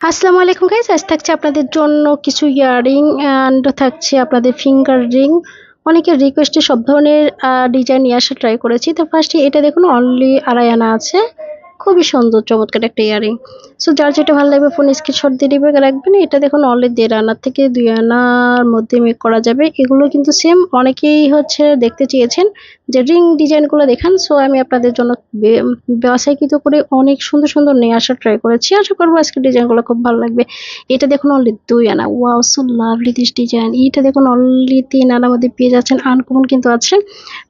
আসসালামু আলাইকুম গাইজ আজ থাকছে আপনাদের জন্য কিছু ইয়াররিং অ্যান্ড থাকছে আপনাদের ফিঙ্গার রিং অনেকের রিকোয়েস্টে সব ধরনের ডিজাইন নিয়ে আসা ট্রাই করেছি। তো ফার্স্টে এটা দেখুন অনলি আড়াই আনা আছে। খুবই সুন্দর, চমৎকার একটা ইয়ারিং সো যার যেটা ভালো লাগবে ফোন স্ক্রিনশট দিয়ে দিবে রাখবেন এটা দেখুন অনলি দেড় আনার থেকে দুই আনার মধ্যে মেক করা যাবে। এগুলো কিন্তু সেম অনেকেই হচ্ছে দেখতে চেয়েছেন যে রিং ডিজাইনগুলো দেখান। সো আমি আপনাদের জন্য ব্যবসায়িকৃত করে অনেক সুন্দর সুন্দর নিয়ে আসার ট্রাই করেছি। আশা করব আজকে ডিজাইনগুলো খুব ভালো লাগবে। এটা দেখুন অনলি দুই আনা। Wow so lovely this design এটা দেখুন অনলি তিন আনার মধ্যে পেয়ে যাচ্ছেন আনকমন কিন্তু আছে।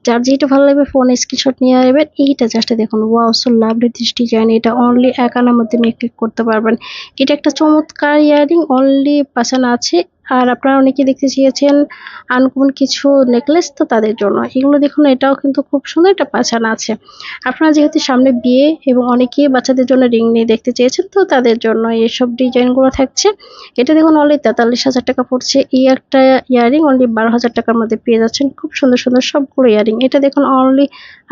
যার যেটা ভালো লাগবে ফোন স্ক্রিনশট নিয়ে নেবেন। এইটা জাস্ট দেখুন। Wow so lovely this design এটা অনলি এক আনার মধ্যে নিয়ে ক্লিক করতে পারবেন। এটা একটা চমৎকার ইয়ারিং অনলি পাশান আছে। আর আপনারা অনেকে দেখতে চেয়েছেন আনকমন কিছু নেকলেস তো তাদের জন্য। এগুলো দেখুন, এটাও কিন্তু খুব সুন্দর একটা পাছানা আছে। আপনারা যেহেতু সামনে বিয়ে এবং অনেকেই বাচ্চাদের জন্য রিং নিয়ে দেখতে চেয়েছেন, তো তাদের জন্য এইসব ডিজাইনগুলো থাকছে। এটা দেখুন অনলি তেতাল্লিশ হাজার টাকা পড়ছে। এই একটা ইয়ারিং অনলি বারো হাজার টাকার মধ্যে পেয়ে যাচ্ছেন। খুব সুন্দর সুন্দর সবগুলো ইয়ারিং এটা দেখুন অনলি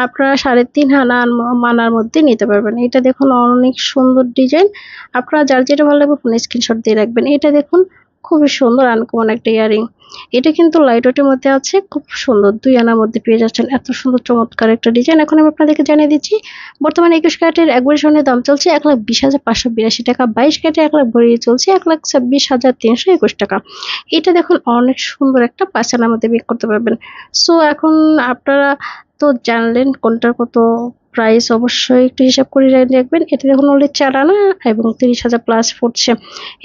আপনারা সাড়ে তিন হানা মানার মধ্যে নিতে পারবেন। এটা দেখুন, অনেক সুন্দর ডিজাইন আপনারা যার যেটা ভালো লাগবে ফোন স্ক্রিনশট দিয়ে রাখবেন। এটা দেখুন খুবই সুন্দর আনকমন একটা ইয়ারিং এটা কিন্তু লাইট ওয়েটের মধ্যে আছে, খুব সুন্দর। দুই আনার মধ্যে পেয়ে যাচ্ছেন এত সুন্দর চমৎকার একটা ডিজাইন এখন আমি আপনাদেরকে জানিয়ে দিচ্ছি, বর্তমানে একুশ ক্যারেটের এক বড়ি স্বর্ণের দাম চলছে এক লাখ বিশ হাজার পাঁচশো বিরাশি টাকা। বাইশ ক্যারেটে এক লাখ ভরি চলছে এক লাখ ছাব্বিশ হাজার তিনশো একুশ টাকা। এটা দেখুন অনেক সুন্দর একটা পাঁচ আনার মধ্যে বিক্রি করতে পারবেন। সো এখন আপনারা তো জানলেন কোনটার কত প্রাইস অবশ্যই একটু হিসাব করে রাখবেন এটা দেখুন অনলি চার আনা এবং তিরিশ হাজার প্লাস পড়ছে।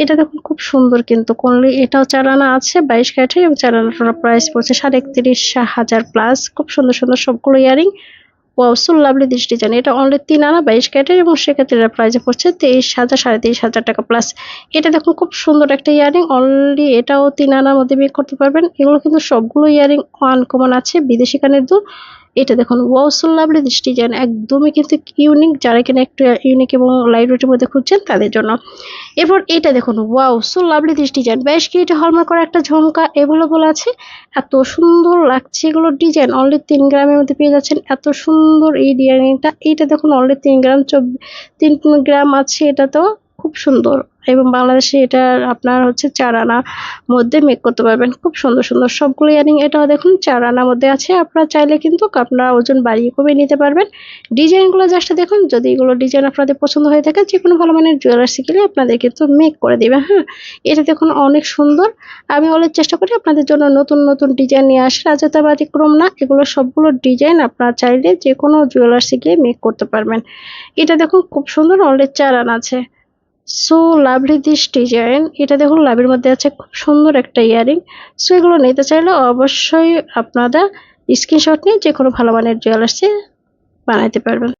এটা দেখুন খুব সুন্দর কিন্তু কোনলি এটাও চার আনা আছে, বাইশ ক্যারেটের এবং চার আনাটার প্রাইস পড়ছে সাড়ে একত্রিশ হাজার প্লাস খুব সুন্দর সুন্দর সবগুলো earring. Wow lovely this design এটা অনলি তিন আনা, বাইশ ক্যারেটের এবং সেক্ষেত্রে এটার প্রাইসে পড়ছে তেইশ হাজার, সাড়ে তেইশ হাজার টাকা প্লাস এটা দেখুন খুব সুন্দর একটা ইয়ারিং। অনলি এটাও তিন আনার মধ্যে বিয়ে করতে পারবেন। এগুলো কিন্তু সবগুলো ইয়ারিং আনকমন আছে, বিদেশি কানের দুল এটা দেখুন ওয়াসুল লাভলি দিস ডিজাইন একদমই কিন্তু ইউনিক যারা কিনা একটু ইউনিক এবং লাইট ওয়েটের মধ্যে খুঁজছেন তাদের জন্য। এরপর এটা দেখুন wow so lovely this design বেশ কি এটা হলমার্ক করা একটা ঝুমকা অ্যাভেলেবল আছে। এত সুন্দর লাগছে এগুলো ডিজাইন অনলি তিন গ্রামের মধ্যে পেয়ে যাচ্ছেন। এত সুন্দর এই ডিজাইনটা এইটা দেখুন অনলি তিন গ্রাম চব্বিশ তিন গ্রাম আছে এটা তো খুব সুন্দর। এবং বাংলাদেশে এটা আপনার হচ্ছে চার আনা মধ্যে মেক করতে পারবেন। খুব সুন্দর সুন্দর। সবগুলো ইয়ারিং এটাও দেখুন, চার আনার মধ্যে আছে। আপনারা চাইলে কিন্তু আপনারা ওজন বাড়িয়ে কমিয়ে নিতে পারবেন। ডিজাইনগুলো জাস্ট দেখুন, যদি এগুলো ডিজাইন আপনাদের পছন্দ হয়ে থাকে যে কোনো ভালো মানের জুয়েলার্সি কিনে আপনাদের কিন্তু মেক করে দেবে হ্যাঁ? এটা দেখুন অনেক সুন্দর। আমি বলার চেষ্টা করি আপনাদের জন্য নতুন নতুন ডিজাইন নিয়ে আসে রাজতা ব্যতিক্রম না, এগুলো সবগুলো ডিজাইন আপনারা চাইলে যে কোনো জুয়েলার্সি গিয়ে মেক করতে পারবেন। এটা দেখুন, খুব সুন্দর অনেক চার আনা আছে। সো লাভলি দিস ডিজাইন এটা দেখুন, লাভের মধ্যে আছে খুব সুন্দর একটা ইয়ারিং। সো এগুলো নিতে চাইলে অবশ্যই আপনারা স্ক্রিনশট নিয়ে যে কোনো ভালো মানের জুয়েলার্সে বানাইতে পারবেন।